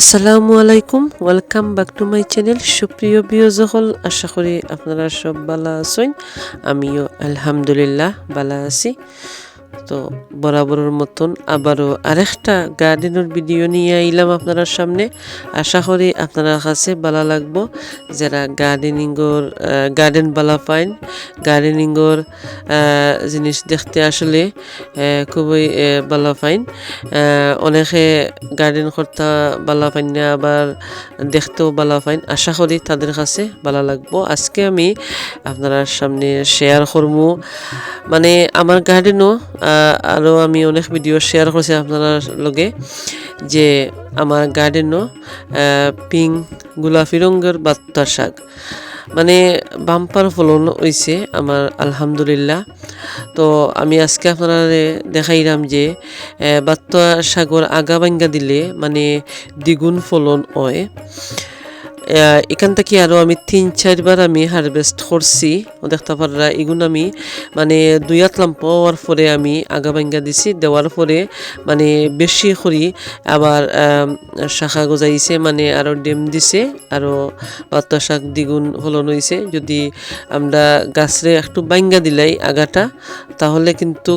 আসসালামু আলাইকুম, welcome back to my channel. সুপ্রিয় বিয়োজহল আশা করি আপনারা সব ভালো আছেন। আমিও আলহামদুলিল্লাহ ভালো আছি। তো বরাবরের মতন আবারও আরেকটা গার্ডেনের ভিডিও নিয়ে আইলাম আপনার সামনে। আশা করি আপনার কাছে ভালো লাগবো। যারা গার্ডেনিংর গার্ডেন বালা পাইন গার্ডেনিংর জিনিস দেখতে আসলে খুবই ভালো পাইন। অনেকে গার্ডেন করতে ভালো পাইন না, আবার দেখতেও ভালো পাইন। আশা করি তাদের কাছে ভালো লাগবো। আজকে আমি আপনার সামনে শেয়ার করব। মানে আমার গার্ডেনও আরও আমি অনেক ভিডিও শেয়ার করছি আপনার লগে, যে আমার গার্ডেনও পিঙ্ক গোলাপি রঙের বাত্তা শাক। মানে বাম্পার ফলন হয়েছে আমার, আলহামদুলিল্লাহ। তো আমি আজকে আপনারা দেখাইলাম যে বাত্তা শাকর আগা বাঙ্গা দিলে মানে দ্বিগুণ ফলন হয়। এখান থেকে আরও আমি তিন, চারবার আমি হারভেস্ট করছি। দেখতে পাররা এগুলো আমি মানে দুই আতলাম পাওয়ার পরে আমি আগা ভাঙ্গা দিছি, দেওয়ার পরে মানে বেশি করি। আবার শাখা গজাইছে মানে আরও ডেম দিছে আরও পাতা শাক দ্বিগুণ ফলন হয়েছে যদি আমরা গাছরে একটু বাঙ্গা দিলাই আগাটা, তাহলে কিন্তু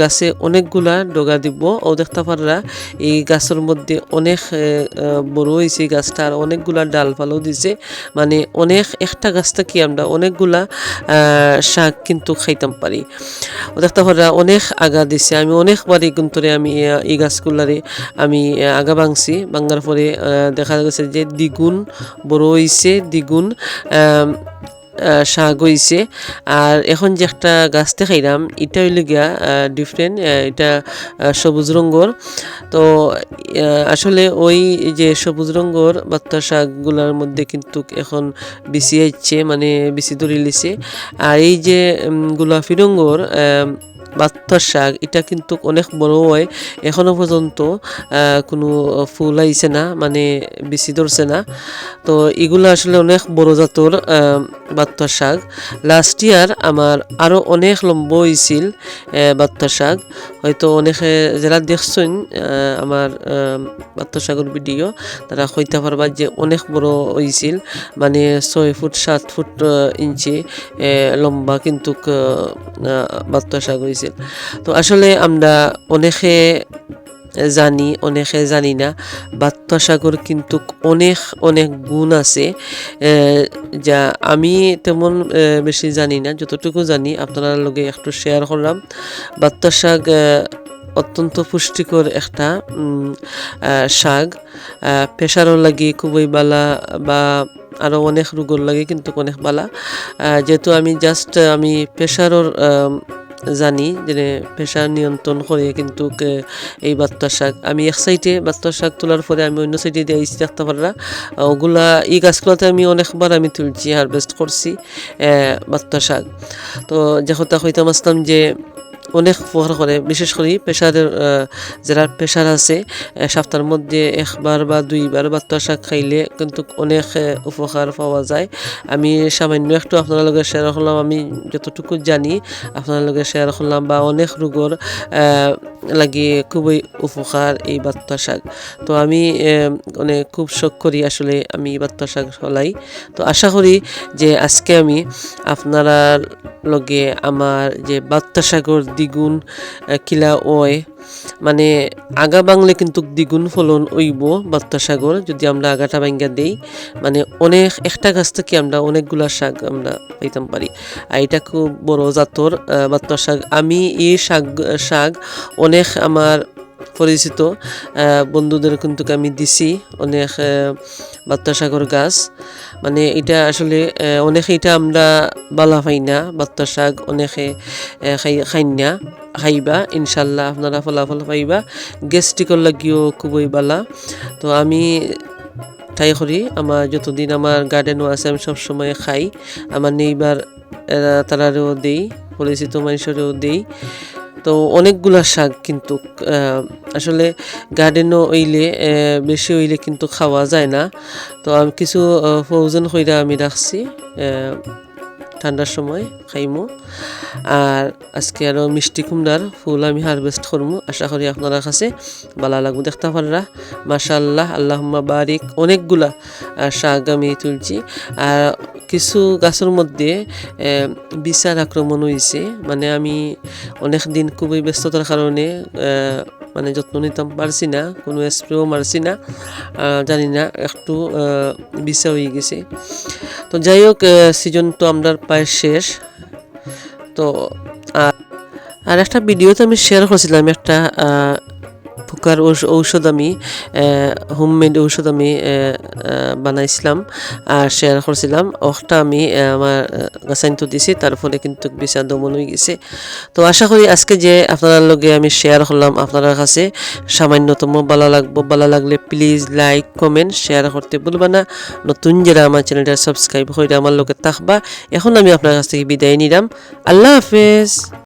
গাছে অনেকগুলা ডগা দিব। ও দেখতে পাররা, এই গাছের মধ্যে অনেক বড় হয়েছে গাছটা, আর অনেকগুলা ডাল ফালও দিছে। মানে অনেক, একটা গাছ থেকে আমরা অনেকগুলা শাক কিন্তু খাইতাম পারি। দেখতে অনেক আগা দিছে। আমি অনেকবারই কিন্তু আমি এই গাছগুলারে আমি আগা ভাঙছি। ভাঙার পরে দেখা গেছে যে দ্বিগুণ বড় হয়েছে দ্বিগুণ শাক হইছে আর এখন যে একটা গাছ দেখাইলাম, এটা হইলে গিয়া ডিফারেন্ট এটা সবুজ রঙ্গর তো আসলে ওই যে সবুজ রঙ্গর বাত্তা শাকগুলার মধ্যে কিন্তু এখন বেশি হচ্ছে মানে বেশি ধরে লিছে আর এই যে গোলাপি রঙ্গর বাত্তার শাক, এটা কিন্তু অনেক বড় হয়। এখনও পর্যন্ত কোনো ফুল আইছে না মানে বেশি ধরছে না। তো এগুলো আসলে অনেক বড় জাতর বাত্তার শাক। লাস্ট ইয়ার আমার আরও অনেক লম্ব হয়েছিল বাত্তার শাক। হয়তো অনেকে যারা দেখছেন আমার বাত্তার শাকের ভিডিও তারা হইতে পারবা যে অনেক বড় হয়েছিল মানে ছয় ফুট, সাত ফুট ইঞ্চি লম্বা কিন্তু বাত্তা শাক হয়েছিল তো আসলে আমরা অনেকে জানি অনেকে জানি না বাত্তা সাগর কিন্তু অনেক অনেক গুণ আছে যা আমি তেমন বেশি জানি না, যতটুকু জানি, আপনার লগে একটু শেয়ার করলাম। বাত্তা শাক অত্যন্ত পুষ্টিকর একটা শাক প্রেশারও লাগে খুবই বালা বা আরও অনেক রোগর লাগে কিন্তু অনেক বালা। যেহেতু আমি জাস্ট আমি প্রেশারর জানি যে প্রেশার নিয়ন্ত্রণ করে কিন্তু এই বাত্তার শাক। আমি এক সাইডে বাত্তার শাক তোলার পরে আমি অন্য সাইডে দিয়ে আইসি দেখতে পারা ওগুলা, এই গাছগুলোতে আমি অনেকবার আমি তুলছি হারভেস্ট করছি বাত্তার শাক। তো যে কথা হইতাম আসতাম যে অনেক উপকার করে, বিশেষ করে প্রেশারের যারা প্রেশার আছে সপ্তাহের মধ্যে একবার বা দুইবার বা শাক খাইলে কিন্তু অনেক উপকার পাওয়া যায়। আমি সামান্য একটু আপনার লগে শেয়ার করলাম, আমি যতটুকু জানি আপনার লগে শেয়ার করলাম বা অনেক রোগর আহ, লাগে খুবই উপকার এই বাত্তা শাক। তো আমি মানে খুব শখ করি আসলে আমি বাত্তা শাক হলাই তো আশা করি যে আজকে আমি আপনারা লগে আমার যে বাত্তা শাকর দ্বিগুণ কিলা ওয় মানে আগা বাংলে কিন্তু দ্বিগুণ ফলন হইব বাত্তা শাকর যদি আমরা আগাটা ভাঙ্গা দেই। মানে অনেক একটা গাছ থেকে আমরা অনেকগুলা শাক আমরা পাইতাম পারি। আর এটা খুব বড় জাতর বাত্তা শাক আমি এই শাক শাক অনেক আমার পরিচিত বন্ধুদের কিন্তু আমি দিছি অনেক আহ, বাত্তা শাকর গাছ। মানে এটা আসলে অনেকে এটা আমরা বালা পাই না বাত্তা শাক অনেকে খাই না। খাইবা ইনশাল্লাহ আপনারা ফলাফল পাইবা। গ্যাস্ট্রিকর লাগিও খুবই বালা তো আমি ট্রাই করি, আমার যতদিন আমার গার্ডেনও আছে, আমি সবসময় খাই। আমার নেইবার তারারেও দেই, পরিচিত মানুষেরও দেই। তো অনেকগুলা শাক কিন্তু আসলে গার্ডেনও হইলে বেশি হইলে কিন্তু খাওয়া যায় না। তো আমি কিছু ফৌজন কইরা আমি রাখছি ঠান্ডার সময় খাইমু। আর আজকে আরও মিষ্টি কুমড়ার ফুল আমি হারভেস্ট করমু। আশা করি আপনারা কাছে ভালো লাগবে, দেখতে পাররা। মাশাল্লাহ আল্লাহুম্মা বারিক অনেকগুলা শাক আমি তুলছি। আর কিছু গাছের মধ্যে বিচার আক্রমণ হয়েছে মানে আমি অনেক দিন খুবই ব্যস্ততার কারণে মানে যত্ন নিতাম পারছি না, কোনো স্প্রেও মারছি না। জানি না, একটু বিষা হয়ে গেছে। তো যাই হোক সিজন তো আমরা প্রায় শেষ। তো আর- একটা ভিডিও তো আমি শেয়ার করেছিলাম, একটা ঔষ- ঔষধ আমি হোমমেড ঔষধ আমি বানাইছিলাম আর শেয়ার করছিলাম। ওটা আমি আমার গাছাইনটো দিছি তার ফলে কিন্তু বিষা দমন হয়ে গেছে। তো আশা করি আজকে যে আপনার লগে আমি শেয়ার করলাম আপনার কাছে সামান্যতম ভালো লাগবো। ভালো লাগলে প্লিজ লাইক কমেন্ট শেয়ার করতে ভুলবা না। নতুন যারা আমার চ্যানেলটা সাবস্ক্রাইব করে আমার লোকে থাকবা, এখন আমি আপনার কাছ থেকে বিদায় নিলাম। আল্লাহ হাফেজ।